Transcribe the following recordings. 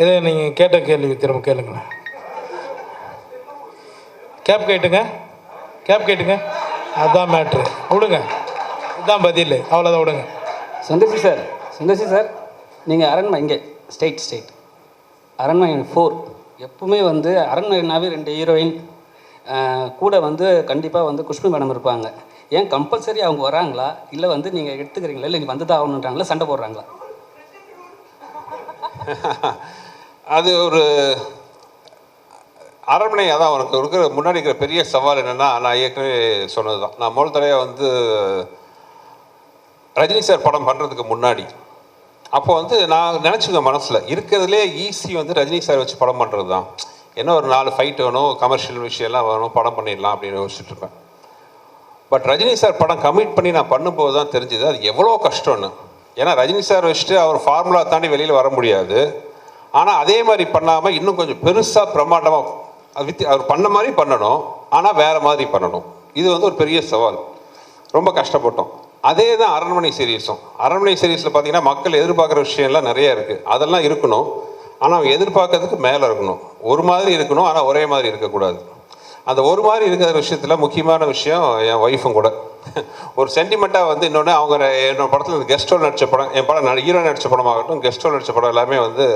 இதை நீங்கள் கேட்ட கேள்வி திரும்ப கேளுங்களேன். கேப் கேட்டுங்க. கேப் கேட்டுங்க. அதுதான் மேட்ரு விடுங்க. இதுதான் பதில். அவ்வளோதான் விடுங்க. சுந்தர்சி சார். சுந்தர்சி சார் நீங்கள் அரண்மனை இங்கே ஸ்டேட் ஸ்டேட் அரண்மனை ஃபோர் எப்பவுமே வந்து அரண்மனைனாவே ரெண்டு ஹீரோயின் கூட வந்து கண்டிப்பாக வந்து குஷ்பு மேடம் இருப்பாங்க. ஏன் கம்பல்சரி அவங்க வராங்களா? இல்லை வந்து நீங்கள் எடுத்துக்கிறீங்களா? இல்லை நீங்கள் வந்து தான் ஆகணுன்றாங்களா சண்டை போடுறாங்களா? அது ஒரு அரண்மனை அதான் அவனுக்கு இருக்கிற முன்னாடி இருக்கிற பெரிய சவால் என்னென்னா நான் ஏற்கனவே சொன்னது தான். நான் முதல் தடவை வந்து ரஜினி சார் படம் பண்ணுறதுக்கு முன்னாடி அப்போ வந்து நான் நினச்சிருக்கேன் மனசில் இருக்கிறதுலே ஈஸி வந்து ரஜினி சார் வச்சு படம் பண்ணுறது தான். என்ன ஒரு நாலு ஃபைட் வேணும் கமர்ஷியல் விஷயம்லாம் வேணும் படம் பண்ணிடலாம் அப்படின்னு யோசிச்சுட்டு இருப்பேன். பட் ரஜினி சார் படம் கமிட் பண்ணி நான் பண்ணும்போது தான் தெரிஞ்சுது அது எவ்வளோ கஷ்டம்னு. ஏன்னா ரஜினி சார் வச்சுட்டு அவர் ஃபார்முலா தாண்டி வெளியில் வர முடியாது. ஆனால் அதே மாதிரி பண்ணாமல் இன்னும் கொஞ்சம் பெருசாக பிரம்மாண்டமாக வித்தி வித் அவர் பண்ண மாதிரி பண்ணணும் ஆனால் வேறு மாதிரி பண்ணணும். இது வந்து ஒரு பெரிய சவால். ரொம்ப கஷ்டப்பட்டோம். அதே தான் அரண்மனை சீரீஸும் அரண்மனை சீரீஸில் பார்த்தீங்கன்னா மக்கள் எதிர்பார்க்குற விஷயம்லாம் நிறைய இருக்குது அதெல்லாம் இருக்கணும். ஆனால் அவங்க எதிர்பார்க்கறதுக்கு மேலே இருக்கணும். ஒரு மாதிரி இருக்கணும் ஆனால் ஒரே மாதிரி இருக்கக்கூடாது. அந்த ஒரு மாதிரி இருக்கிற விஷயத்தில் முக்கியமான விஷயம் என் ஒய்ஃபும் கூட. ஒரு சென்டிமெண்ட்டாக வந்து இன்னொன்று அவங்க என்னோடய படத்தில் கெஸ்ட் ரோல் நடித்த படம் என் படம் ஹீரோ நடித்த படமாகட்டும் கெஸ்ட் ரோல் நடித்த படம் எல்லாமே வந்து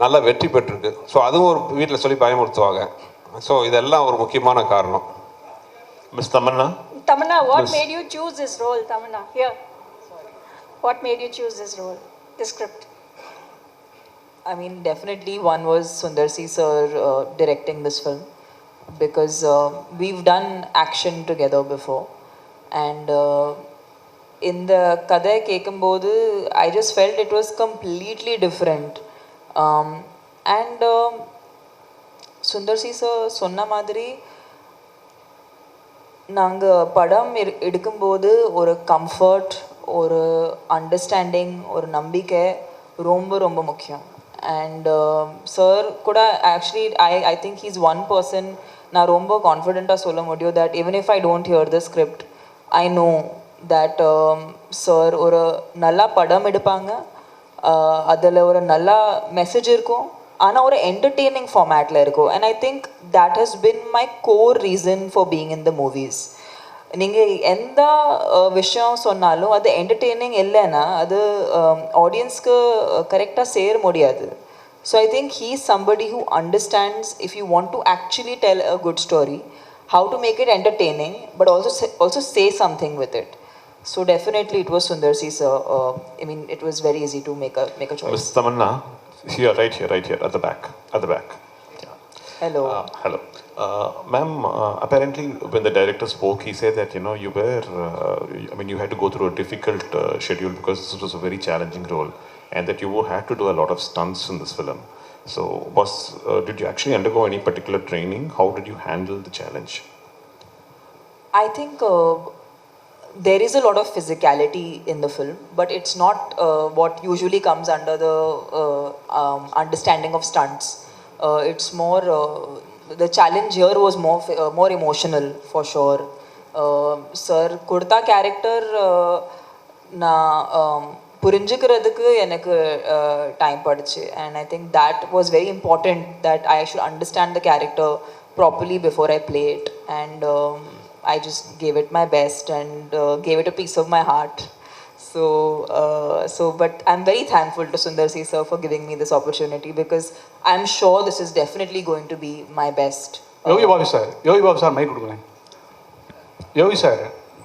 நல்லா வெற்றி பெற்றிருக்கு ஸோ அதுவும் ஒரு வீட்டில் சொல்லி பயமுறுத்துவாங்க ஸோ இதெல்லாம் ஒரு முக்கியமான காரணம் made you choose this role, Tamanna? Here. What made you choose this role, this script? I mean, definitely one was Sundar C sir uh, directing this film because uh, we've done action together before. And uh, in the Kadai Kekambodu, I just felt it was completely different. And Sundar C sir சொன்ன மாதிரி நாங்கள் படம் எடு- எடுக்கும்போது ஒரு comfort ஒரு understanding ஒரு நம்பிக்கை ரொம்ப ரொம்ப முக்கியம். அண்ட் சார் um, கூட actually I I think he's one person நான் ரொம்ப கான்ஃபிடெண்ட்டாக சொல்ல முடியும் that even if I don't hear the script I know that sir ஒரு நல்லா படம் எடுப்பாங்க. அதில் ஒரு நல்லா மெசேஜ் இருக்கும். ஆனால் ஒரு என்டர்டெய்னிங் ஃபார்மேட்டில் இருக்கும். And I think that has been my core reason for being in the movies நீங்கள் எந்த அஹ், விஷயம் சொன்னாலும் அது என்டர்டெய்னிங் இல்லைன்னா அது ஆடியன்ஸ்க்கு கரெக்டாக சேர முடியாது. So I think he somebody who understands if you want to actually tell a good story how to make it entertaining, but also say, also say something with it. So definitely, it was Sundar C sir. Uh, I mean, it was very easy to make a make a choice. Miss Tamanna, here, right here, right here, at the back, at the back. Yeah. Hello. Uh, hello. Uh, ma'am, uh, apparently when the director spoke, he said that, you know, you were, uh, I mean, you had to go through a difficult uh, schedule because this was a very challenging role and that you had to do a lot of stunts in this film. So was, uh, did you actually undergo any particular training? How did you handle the challenge? I think uh, there is a lot of physicality in the film, but it's not uh, what usually comes under the uh, um, understanding of stunts. Uh, it's more uh, the challenge here was more f- uh, more emotional for sure. Uh, sir, kurta character uh, நான் புரிஞ்சுக்கிறதுக்கு எனக்கு time படுச்சு and I think that was very important that I should understand the character properly before I play it and I just gave it my best and uh, gave it a piece of my heart. So, uh, so, but I'm very thankful to Sundar C sir for giving me this opportunity because I'm sure this is definitely going to be my best. Yogi Babu sir Yogi Babu sir ಮೈ ಕೊಡ್ಕೊಳ್ಳಿ Yogi sir.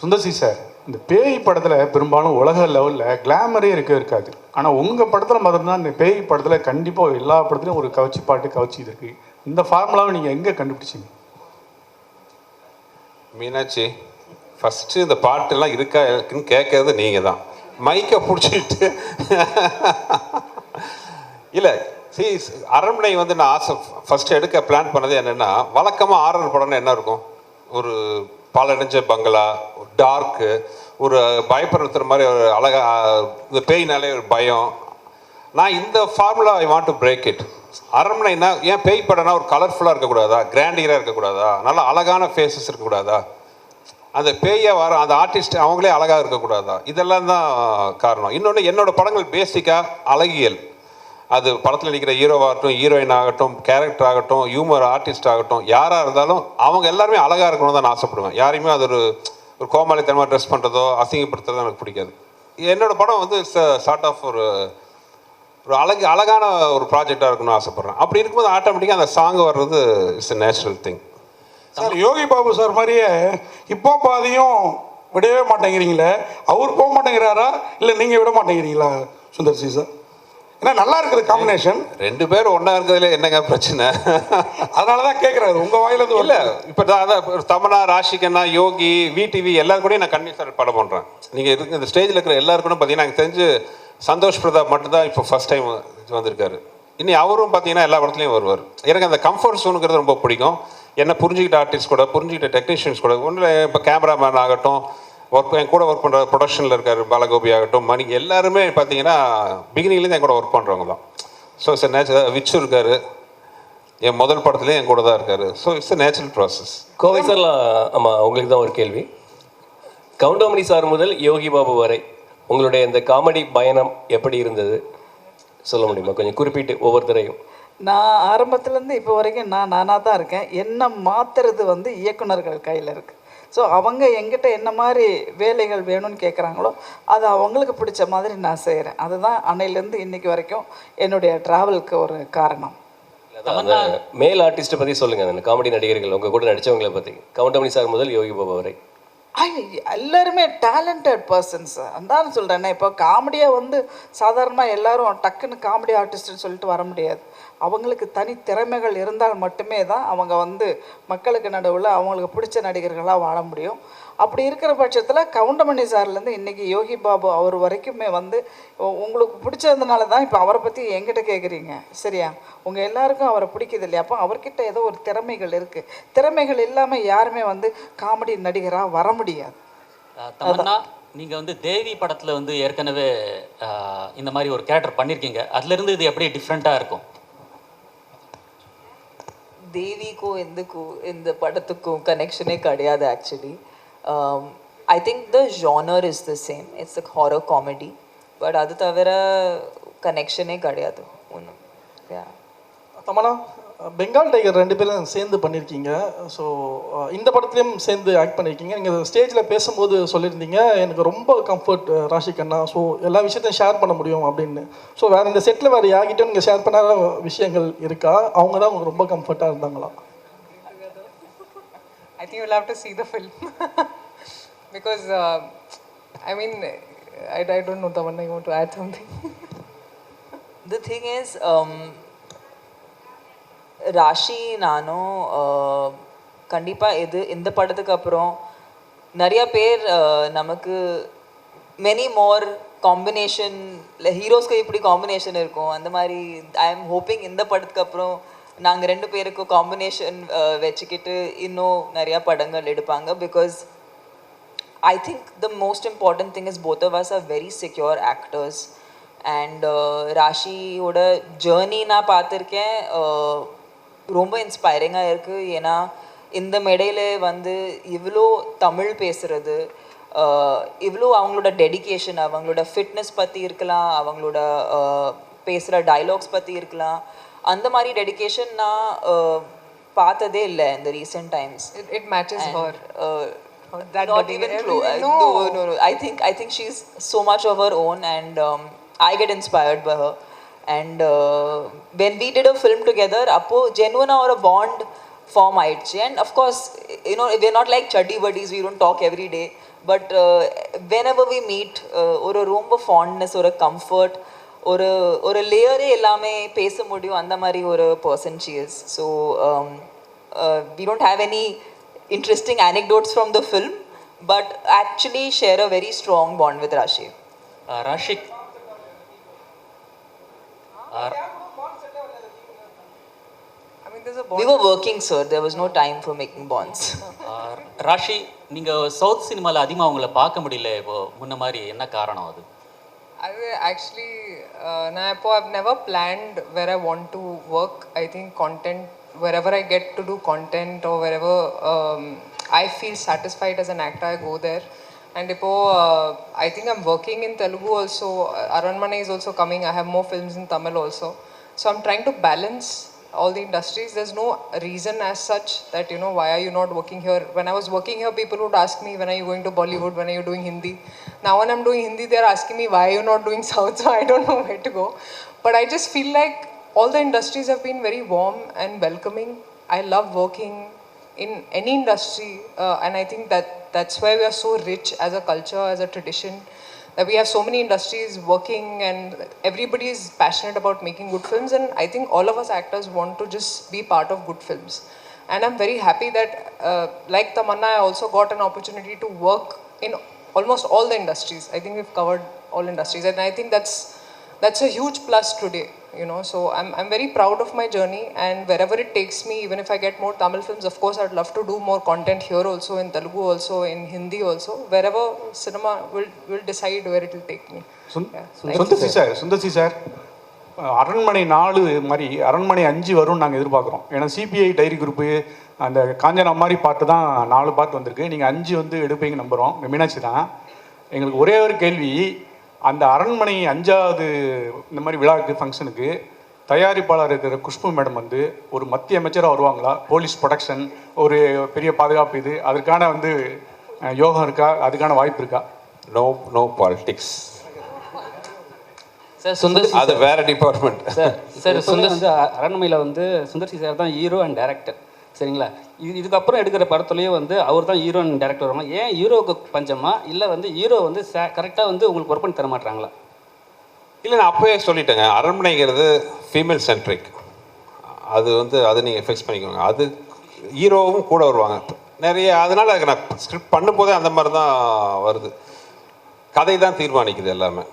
Sundar C sir இந்த பேய் படத்தில் பெரும்பாலும் உலக லெவலில் கிளாமரே இருக்க இருக்காது. ஆனால் உங்கள் படத்தில் மட்டும்தான் இந்த பேய் படத்தில் கண்டிப்பாக எல்லா படத்துலையும் ஒரு கவச்சி பாட்டு கவச்சி இருக்கு. இந்த ஃபார்முலாவை நீங்கள் எங்கே கண்டுபிடிச்சீங்க? மீனாட்சி ஃபஸ்ட்டு இந்த பாட்டெல்லாம் இருக்கா இருக்குன்னு கேட்கறது நீங்கள் தான். மைக்கை பிடிச்சிட்டு. இல்லை சி அரண்மனை வந்து நான் ஆசை ஃபஸ்ட்டு எடுக்க பிளான் பண்ணது என்னென்னா வழக்கமாக ஆர்டர் படம்னு என்ன இருக்கும்? ஒரு பாலடைஞ்ச பங்களா டார்க்கு ஒரு பயப்படுத்துகிற மாதிரி ஒரு அழகாக இந்த பேய்னாலே ஒரு பயம். நான் இந்த formula I want to break it அரண்மனைனா ஏன் பேய் படம்னா ஒரு கலர்ஃபுல்லாக இருக்கக்கூடாதா? கிராண்டியராக இருக்கக்கூடாதா? நல்ல அழகான ஃபேஸஸ் இருக்கக்கூடாதா? அந்த பேயை வர அந்த ஆர்டிஸ்ட் அவங்களே அழகாக இருக்கக்கூடாதா? இதெல்லாம் தான் காரணம். இன்னொன்று என்னோட படங்கள் பேசிக்காக அழகியல். அது படத்தில் நடிக்கிற ஹீரோவாகட்டும் ஹீரோயின் ஆகட்டும் கேரக்டர் ஆகட்டும் ஹியூமர் ஆர்டிஸ்ட் ஆகட்டும் யாராக இருந்தாலும் அவங்க எல்லாருமே அழகாக இருக்கணும் தான் ஆசைப்படுவேன். யாரையுமே அது ஒரு ஒரு கோமாளித்தனமாக ட்ரெஸ் பண்ணுறதோ அசிங்கப்படுத்துறதோ எனக்கு பிடிக்காது. என்னோட படம் வந்து சார்ட் ஆஃப் ஒரு ஒரு அழகு அழகான ஒரு ப்ராஜெக்டாக இருக்கணும்னு ஆசைப்பட்றேன். அப்படி இருக்கும்போது ஆட்டோமேட்டிக்காக அந்த சாங் வர்றது it's a natural thing sir Yogi Babu sir மாதிரியே இப்போ பாதியும் விடவே மாட்டேங்கிறீங்களே? அவர் போக மாட்டேங்கிறாரா? இல்லை நீங்கள் விட மாட்டேங்கிறீங்களா சுந்தர் சி சார்? ஏன்னா நல்லா இருக்குது காம்பினேஷன் ரெண்டு பேரும் ஒன்றா இருக்கிறதுல என்னங்க பிரச்சனை? அதனால தான் கேட்குறாரு உங்கள் வாயிலேருந்து இல்லை இப்போ தான் அதான் தமனா ராஷிகண்ணா யோகி விடிவி எல்லாரும் கூடயும் நான் சார் படம் பண்ணுறேன் நீங்கள் இருக்கு இந்த ஸ்டேஜில் இருக்கிற எல்லாரும் கூட பார்த்தீங்கன்னா எனக்கு தெரிஞ்சு சந்தோஷ் பிரதாப் மட்டும்தான் இப்போ ஃபர்ஸ்ட் டைம் வந்திருக்காரு. இனி அவரும் பார்த்தீங்கன்னா எல்லா படத்துலையும் வருவார். எனக்கு அந்த கம்ஃபர்ட் ஜோனுங்கிறது ரொம்ப பிடிக்கும். என்ன புரிஞ்சுக்கிட்ட ஆர்டிஸ்ட் கூட புரிஞ்சுக்கிட்ட டெக்னீஷியன்ஸ் கூட ஒன்றில் இப்போ கேமராமேன் ஆகட்டும் ஒர்க் என் கூட ஒர்க் பண்ணுற ப்ரொடக்ஷனில் இருக்கார் பாலகோபி ஆகட்டும் மணி எல்லாருமே பார்த்தீங்கன்னா பிகினிங்லேருந்து என் கூட ஒர்க் பண்ணுறவங்க தான். ஸோ இட்ஸ் நேச்சுரல் விச்சு இருக்காரு. என் முதல் படத்துலேயும் என் கூட தான் இருக்காரு. So it's a natural process Kovai சார்லாம் ஆமாம் உங்களுக்கு தான் ஒரு கேள்வி. கவுண்டமணி சார் முதல் யோகி பாபு வரை உங்களுடைய இந்த காமெடி பயணம் எப்படி இருந்தது? சொல்ல முடியுமா? கொஞ்சம் குறிப்பிட்டு ஒவ்வொருத்தரையும். நான் ஆரம்பத்துலேருந்து இப்போ வரைக்கும் நான் நானாக தான் இருக்கேன். என்ன மாத்துறது வந்து இயக்குனர்கள் கையில் இருக்குது ஸோ அவங்க எங்கிட்ட என்ன மாதிரி வேலைகள் வேணும்னு கேட்குறாங்களோ அது அவங்களுக்கு பிடிச்ச மாதிரி நான் செய்கிறேன் அதுதான் அன்னையிலேருந்து இன்னைக்கு வரைக்கும் என்னுடைய ட்ராவலுக்கு ஒரு காரணம். மேல் ஆர்டிஸ்ட்டை பற்றி சொல்லுங்கள் அந்த காமெடி நடிகர்கள் உங்கள் கூட நடித்தவங்களை பற்றி கவுண்டமணி சார் முதல் யோகி பாபு வரை. எல்லாருமே டேலண்டட் பர்சன்ஸ் அதான் சொல்கிறேன் இப்போ காமெடியாக வந்து சாதாரணமாக எல்லாரும் டக்குன்னு காமெடி ஆர்டிஸ்ட்னு சொல்லிட்டு வர முடியாது. அவங்களுக்கு தனி திறமைகள் இருந்தால் மட்டுமே தான் அவங்க வந்து மக்களுக்கு நடுவில் அவங்களுக்கு பிடிச்ச நடிகர்களாக வாழ முடியும். அப்படி இருக்கிற பட்சத்தில் கவுண்டமணி சார்லேருந்து இன்றைக்கி யோகி பாபு அவர் வரைக்குமே வந்து உங்களுக்கு பிடிச்சதுனால தான் இப்போ அவரை பற்றி என்கிட்ட கேட்குறீங்க சரியா? உங்கள் எல்லாருக்கும் அவரை பிடிக்குது இல்லையா? அப்போ அவர்கிட்ட ஏதோ ஒரு திறமைகள் இருக்குது திறமைகள் இல்லாமல் யாருமே வந்து காமெடி நடிகராக வர முடியாது. நீங்கள் வந்து தேவி படத்தில் வந்து ஏற்கனவே இந்த மாதிரி ஒரு கேரக்டர் பண்ணியிருக்கீங்க அதுலேருந்து இது எப்படி டிஃப்ரெண்ட்டாக இருக்கும்? தேவிக்கும் எந்துக்கும் இந்த படத்துக்கும் கனெக்ஷனே கிடையாது actually I think the genre is the same it's a horror comedy but அது தவிர கனெக்ஷனே கிடையாது ஒன்றும் தமனா பெங்கால் டைகர் ரெண்டு பேரும் சேர்ந்து பண்ணியிருக்கீங்க. ஸோ இந்த படத்துலையும் சேர்ந்து ஆக்ட் பண்ணியிருக்கீங்க. நீங்கள் ஸ்டேஜில் பேசும்போது சொல்லியிருந்தீங்க. எனக்கு ரொம்ப கம்ஃபர்ட் ராஷி கண்ணா. ஸோ எல்லா விஷயத்தையும் ஷேர் பண்ண முடியும் அப்படின்னு. ஸோ வேறு இந்த செட்டில் வேறு யார்கிட்டையும் நீங்கள் ஷேர் பண்ணாத விஷயங்கள் இருக்கா? அவங்க தான் உங்களுக்கு ரொம்ப கம்ஃபர்ட்டாக இருந்தாங்களா? I think you'll have to see the film. because uh, I mean I, I don't know Tamanna you want to add something? The thing is Raashi நானும் கண்டிப்பாக இது இந்த படத்துக்கு அப்புறம் நிறைய பேர் uh, நமக்கு மெனி மோர் காம்பினேஷன் இல்லை ஹீரோஸ்க்கு இப்படி காம்பினேஷன் இருக்கும். அந்த மாதிரி ஐ எம் ஹோப்பிங் இந்த படத்துக்கு அப்புறம் நாங்கள் ரெண்டு பேருக்கும் காம்பினேஷன் uh, வச்சுக்கிட்டு இன்னும் நிறையா படங்கள் எடுப்பாங்க. Because I think the most important thing is both of us are very secure actors. Uh, ராஷியோட ஜேர்னி நான் பார்த்துருக்கேன். Uh, ரொம்ப இன்ஸ்பைரிங்காக இருக்குது ஏன்னா இந்த மேடையில் வந்து இவ்வளோ தமிழ் பேசுகிறது இவ்வளோ அவங்களோட டெடிகேஷன் அவங்களோட ஃபிட்னஸ் பற்றி இருக்கலாம் அவங்களோட பேசுகிற டைலாக்ஸ் பற்றி இருக்கலாம். அந்த மாதிரி டெடிகேஷன் நான் uh, பார்த்ததே இல்லை இந்த recent times matches her. uh, that not body. even I close. mean, No. no. no, no, I think I think she's so much of her own, and um, I get inspired by her. And uh, when we did a film together, appo genuine or a bond form ஆயிடுச்சு and of course you know we're not like chuddy buddies we don't talk every day but uh, whenever we meet uh, ஒரு ரொம்ப fondness ஒரு comfort ஒரு ஒரு லேயரே எல்லாமே பேச முடியும் அந்த மாதிரி ஒரு person she is so um, uh, we don't have any Interesting anecdotes from the film, but actually share a very strong bond with Rashi. Ah there's a We were working, sir. There was no time for making bonds. Raashi நீங்கள் south சினிமாவில் அதிகமாக உங்களை பார்க்க முடியல இப்போ முன்ன மாதிரி என்ன காரணம் அது I will actually, uh, Napo, I've never planned where I want to work. I think content, wherever I get to do content or wherever um, I feel satisfied as an actor, I go there. And Ipo, uh, I think I'm working in Telugu also. Aranmane is also coming. I have more films in Tamil also. So I'm trying to balance all the industries. There's no reason as such that, you know, why are you not working here? When I was working here, people would ask me, when are you going to Bollywood? When are you doing Hindi? Now, when I'm doing Hindi, they're asking me, why are you not doing South? So I don't know where to go. But I just feel like all the industries have been very warm and welcoming. I love working in any industry, uh, and I think that that's why we are so rich as a culture, as a tradition that we have so many industries working and everybody is passionate about making good films. And i think all of us actors want to just be part of good films. And i'm very happy that uh, like tamanna i also got an opportunity to work in almost all the industries. I think we've covered all industries. And i think that's that's a huge plus today you know so I'm, I'm very proud of my journey and wherever it takes me even if i get more tamil films of course i'd love to do more content here also in telugu also in hindi also wherever cinema will will decide where it will take me சுந்- Yeah. Thank you, Sundar C sir Sundar C sir Aranmanai நாலு மாதிரி அரண்மனை அஞ்சு வரும்னு நாங்கள் எதிர்பார்க்குறோம் ஏன்னா CBI diary group அந்த காஞ்சனா மாதிரி பாட்டு தான் நாலு பாட்டு வந்திருக்கு நீங்கள் அஞ்சு வந்து எடுப்பீங்க நம்புகிறோம் மீனாட்சி தான் எங்களுக்கு ஒரே ஒரு கேள்வி அந்த அரண்மனை அஞ்சாவது இந்த மாதிரி விழாக்கு ஃபங்க்ஷனுக்கு தயாரிப்பாளர் இருக்கிற குஷ்பு மேடம் வந்து ஒரு மத்திய அமைச்சராக வருவாங்களா? போலீஸ் ப்ரொடக்ஷன் ஒரு பெரிய பாதுகாப்பு இது. அதற்கான வந்து யோகம் இருக்கா? அதுக்கான வாய்ப்பு இருக்கா? No no politics sir Sundar அது வேற டிபார்ட்மெண்ட் சார் சார் சுந்தர் வந்து அ- அரண்மனையில் வந்து சுந்தர்சி சார் தான் ஹீரோ அண்ட் டேரக்டர் சரிங்களா? இது இதுக்கப்புறம் எடுக்கிற படத்துலேயே வந்து அவர் தான் ஹீரோயின் டேரக்டர் வருமா ஏன் ஹீரோவுக்கு பஞ்சமா? இல்லை வந்து ஹீரோ வந்து கரெக்டாக வந்து உங்களுக்கு ஒர்க் பண்ணி தர மாட்டாங்களா இல்லை நான் அப்போயே சொல்லிட்டேங்க. அரண்மனைங்கிறது ஃபீமேல் சென்ட்ரிக் அது வந்து அதை நீங்கள் ஃபிக்ஸ் பண்ணிக்கோங்க. அது ஹீரோவும் கூட வருவாங்க. நிறைய அதனால் அதுக்கு நான் ஸ்கிரிப்ட் பண்ணும்போதே அந்த மாதிரி தான் வருது. கதை தான் தீர்மானிக்குது எல்லாமே.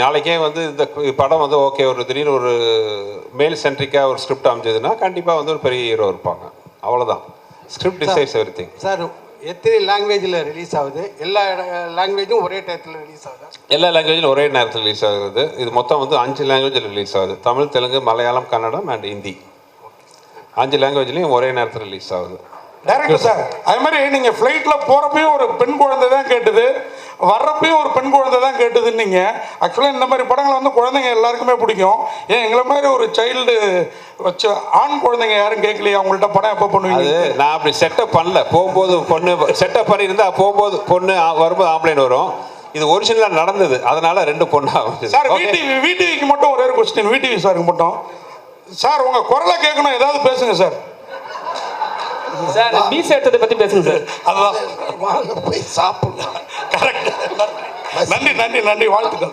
நாளைக்கே வந்து இந்த படம் வந்து ஓகே ஒரு திடீர்னு ஒரு மேல் சென்ட்ரிக்காக ஒரு ஸ்கிரிப்ட் அமைஞ்சதுன்னா கண்டிப்பாக வந்து ஒரு பெரிய ஹீரோ இருப்பாங்க. அவ்வளோதான் script decides everything sir எத்தனை லாங்குவேஜில் ரிலீஸ் ஆகுது? எல்லா லாங்குவேஜும் ஒரே டயத்தில் ரிலீஸ் ஆகுதா? எல்லா லாங்குவேஜிலும் ஒரே நேரத்தில் ரிலீஸ் ஆகுது. இது மொத்தம் வந்து அஞ்சு லாங்குவேஜில் ரிலீஸ் ஆகுது. தமிழ் தெலுங்கு மலையாளம் கன்னடம் அண்ட் ஹிந்தி. அஞ்சு லாங்குவேஜ்லேயும் ஒரே நேரத்தில் ரிலீஸ் ஆகுது. டேரக்டர் சார் அது மாதிரி நீங்கள் ஃப்ளைட்டில் போகிறப்பையும் ஒரு பெண் குழந்தை தான் கேட்டுது. வர்றப்பையும் ஒரு பெண் குழந்தை தான் கேட்டுதுன்னீங்க. ஆக்சுவலாக இந்த மாதிரி படங்கள் வந்து குழந்தைங்க எல்லாருக்குமே பிடிக்கும். ஏன் எங்களை மாதிரி ஒரு சைல்டு வச்ச ஆண் குழந்தைங்க யாரும் கேட்கலையா? அவங்கள்ட்ட படம் எப்போ பண்ணுவீங்க? நான் அப்படி செட்டப் பண்ணல. போகும்போது பொண்ணு செட்டப் பண்ணியிருந்தா போகும்போது பொண்ணு வரும்போது ஆம்பளைன் வரும். இது ஒரிஜினலாக நடந்தது. அதனால ரெண்டு பொண்ணா சார் விடிவி விடிவிக்கு மட்டும் ஒரே ஒரு கொஸ்டின் விடிவி சாருக்கு மட்டும். சார் உங்கள் குரலை கேட்கணும். ஏதாவது பேசுங்க சார் சார் மீஸ் எடுத்ததை பற்றி பேசுங்க சார். அதுதான் வாங்க போய் சாப்பிடலாம். கரெக்ட் நன்றி நன்றி நன்றி வாழ்த்துக்கள்.